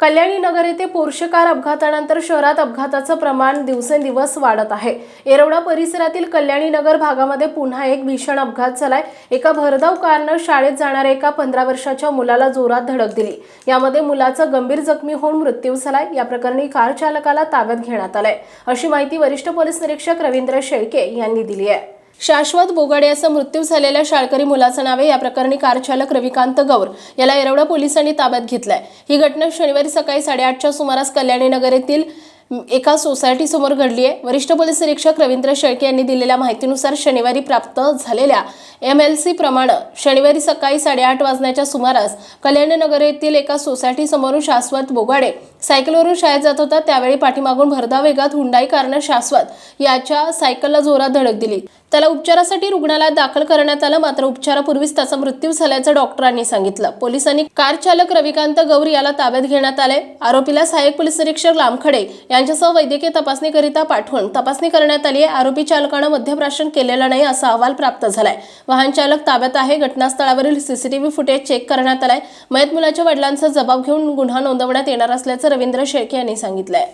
कल्याणी नगर येथे Porsche car अपघातानंतर शहरात अपघाताचं प्रमाण दिवसेंदिवस वाढत आहे. येरवडा परिसरातील कल्याणी नगर भागामध्ये पुन्हा एक भीषण अपघात झालाय. एका भरधाव कारनं शाळेत जाणाऱ्या एका पंधरा वर्षाच्या मुलाला जोरात धडक दिली. यामध्ये मुलाचा गंभीर जखमी होऊन मृत्यू झालाय. या प्रकरणी कार चालकाला ताब्यात घेण्यात आलाय. अशी माहिती वरिष्ठ पोलीस निरीक्षक रवींद्र शेळके यांनी दिली आहे. शाश्वत बोगाडे असं मृत्यू झालेल्या शाळकरी मुलाचं नावे या प्रकरणी कार चालक रविकांत गौर याला येरवडा पोलिसांनी ताब्यात घेतलाय. ही घटना शनिवारी सकाळी साडेआठच्या सुमारास कल्याणी नगर येथील एका सोसायटी समोर घडली आहे. वरिष्ठ पोलीस निरीक्षक रवींद्र शेळके यांनी दिलेल्या माहितीनुसार शनिवारी प्राप्त झालेल्या एम एल सी प्रमाणे शनिवारी सकाळी साडेआठ वाजण्याच्या सुमारास कल्याणनगर येथील एका सोसायटी समोरून शाश्वत बोगाडे सायकलवरून शाळेत जात होता. त्यावेळी पाठीमागून भरधाव वेगात हुंडाई कारनं शाश्वत याच्या सायकलला जोरात धडक दिली. त्याला उपचारासाठी रुग्णालयात दाखल करण्यात आलं. मात्र उपचारापूर्वीच त्याचा मृत्यू झाल्याचं डॉक्टरांनी सांगितलं. पोलिसांनी कार चालक रविकांत गौरी याला ताब्यात घेण्यात आले. आरोपीला सहाय्यक पोलीस निरीक्षक लामखडे यांच्यासह वैद्यकीय तपासणीकरिता पाठवून तपासणी करण्यात आली आहे. आरोपी चालकानं मध्यप्राशन केलेलं नाही असा अहवाल प्राप्त झालाय. वाहन चालक ताब्यात आहे. घटनास्थळावरील सीसीटीव्ही फुटेज चेक करण्यात आलाय. मयत मुलाच्या वडिलांचा जबाब घेऊन गुन्हा नोंदवण्यात येणार असल्याचं रवींद्र शेळके यांनी सांगितलंय.